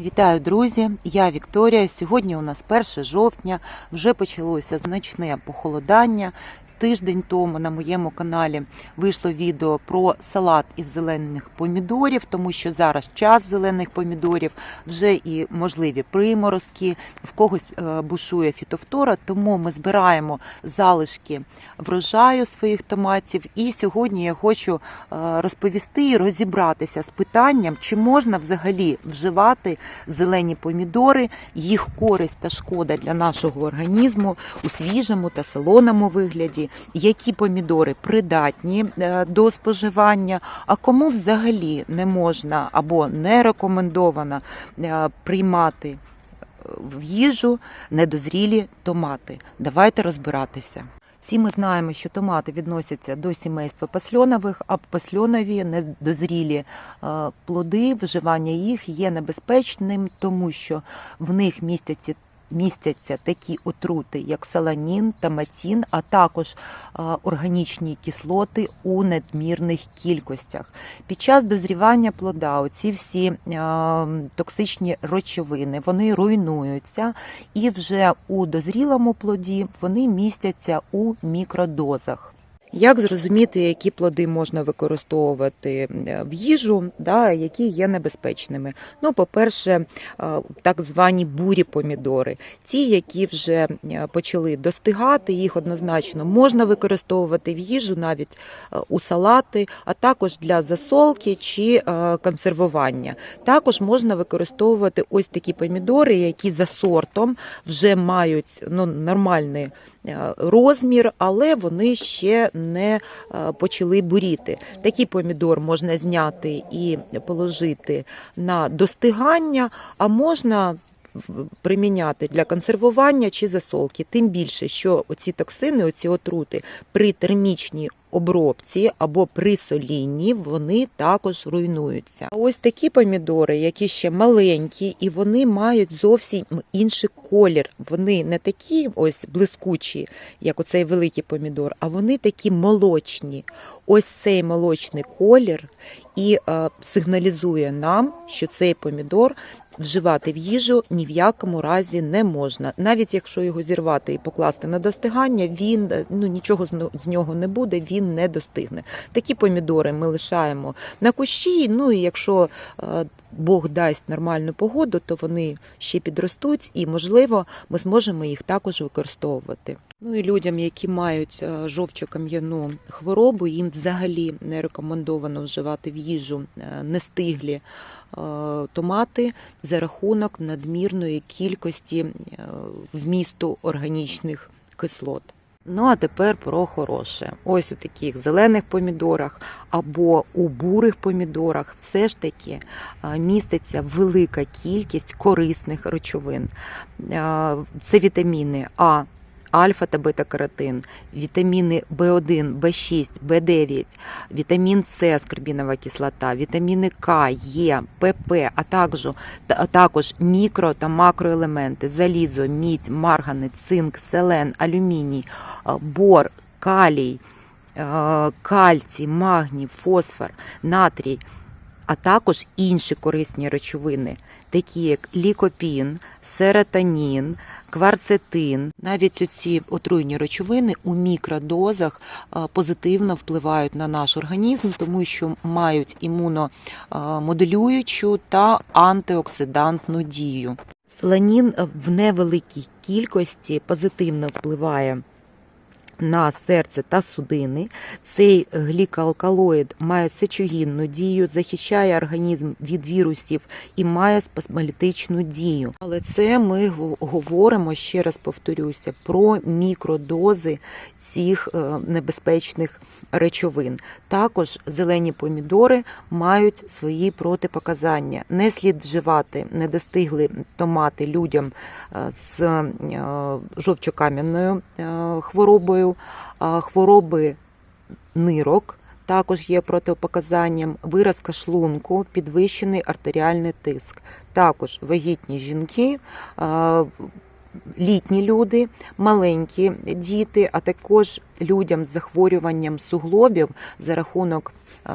Вітаю, друзі! Я Вікторія. Сьогодні у нас 1 жовтня, вже почалося значне похолодання. Тиждень тому на моєму каналі вийшло відео про салат із зелених помідорів, тому що зараз час зелених помідорів, вже і можливі приморозки, в когось е, бушує фітофтора, тому ми збираємо залишки врожаю своїх томатів. І сьогодні я хочу е, розповісти і розібратися з питанням, чи можна взагалі вживати зелені помідори, їх користь та шкода для нашого організму у свіжому та солоному вигляді, які помідори придатні е, до споживання, а кому взагалі не можна або не рекомендовано е, приймати е, в їжу недозрілі томати. Давайте розбиратися. Всі ми знаємо, що томати відносяться до сімейства пасльонових, а пасльонові недозрілі плоди, вживання їх є небезпечним, тому що в них містяться. Містяться такі отрути, як саланін та матін, а також е, органічні кислоти у надмірних кількостях. Під час дозрівання плода оці всі е, токсичні речовини вони руйнуються, і вже у дозрілому плоді вони містяться у мікродозах. Як зрозуміти, які плоди можна використовувати е, в їжу, да, які є небезпечними? Ну, по-перше, е, так звані бурі помідори, ті, які вже е, почали достигати, їх однозначно можна використовувати в їжу, навіть у салати, а також для засолки чи консервування. Також можна використовувати ось такі помідори, які за сортом вже мають ну, нормальний розмір, але вони ще не почали буріти. Такий помідор можна зняти і положити на достигання, а можна приміняти для консервування чи засолки. Тим більше, що оці токсини, оці отрути при термічній обробці або при солінні вони також руйнуються. А ось такі помідори, які ще маленькі, і вони мають зовсім інший колір. Вони не такі ось блискучі, як оцей великий помідор, а вони такі молочні. Ось цей молочний колір і е, сигналізує нам, що цей помідор. Вживати в їжу ні в якому разі не можна. Навіть якщо його зірвати і покласти на достигання, він ну нічого з нього не буде, він не достигне. Такі помідори ми лишаємо на кущі. Ну і якщо е, Бог дасть нормальну погоду, то вони ще підростуть, і можливо ми зможемо їх також використовувати. Ну і людям, які мають е, жовчо-кам'яну хворобу, їм взагалі не рекомендовано вживати в їжу е, нестиглі томати за рахунок надмірної кількості вмісту органічних кислот. Ну, а тепер про хороше. Ось у таких зелених помідорах або у бурих помідорах все ж таки міститься велика кількість корисних речовин. Це вітаміни А, альфа та бета-каротин, вітаміни В1, В6, В9, вітамін С, скорбінова кислота, вітаміни К, Е, ПП, а також, а також мікро та макроелементи, залізо, мідь, марганець, цинк, селен, алюміній, бор, калій, кальцій, магній, фосфор, натрій, а також інші корисні речовини, такі як лікопін, серотонін, кварцетин. Навіть ці отруйні речовини у мікродозах позитивно впливають на наш організм, тому що мають імуномоделюючу та антиоксидантну дію. Селанін в невеликій кількості позитивно впливає на серце та судини. Цей глікоалкалоїд має сечогінну дію, захищає організм від вірусів і має спазмолітичну дію. Але це ми говоримо, ще раз повторюся, про мікродози цих е, небезпечних речовин. Також зелені помідори мають свої протипоказання. Не слід вживати недостигли томати людям е, з е, жовчокам'яною хворобою, хвороби нирок. Також є протипоказанням виразка шлунку, підвищений артеріальний тиск. Також вагітні жінки літні люди, маленькі діти, а також людям з захворюванням суглобів за рахунок е,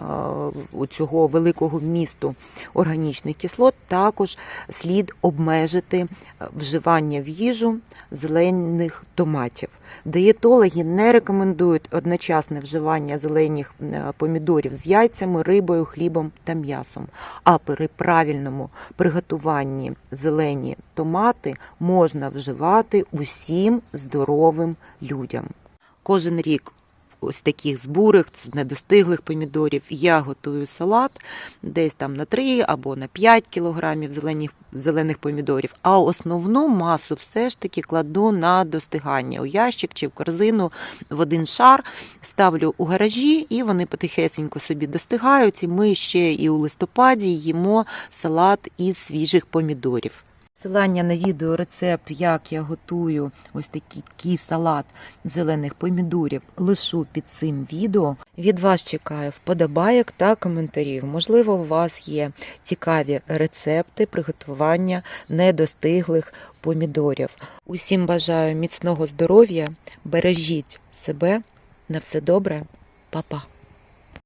цього великого вмісту органічних кислот, також слід обмежити е, вживання в їжу зелених томатів. Диєтологи не рекомендують одночасне вживання зелених е, помідорів з яйцями, рибою, хлібом та м'ясом. А при правильному приготуванні зелені томати можна вживати усім здоровим людям. Кожен рік ось таких збурих, з недостиглих помідорів я готую салат десь там на 3 або на 5 кілограмів зелених, зелених помідорів, а основну масу все ж таки кладу на достигання у ящик чи в корзину в один шар, ставлю у гаражі, і вони потихесенько собі достигають. І ми ще і у листопаді їмо салат із свіжих помідорів. Посилання на відео рецепт, як я готую ось такий салат зелених помідорів, лишу під цим відео. Від вас чекаю вподобайок та коментарів. Можливо, у вас є цікаві рецепти приготування недостиглих помідорів. Усім бажаю міцного здоров'я, бережіть себе, на все добре, Па-па!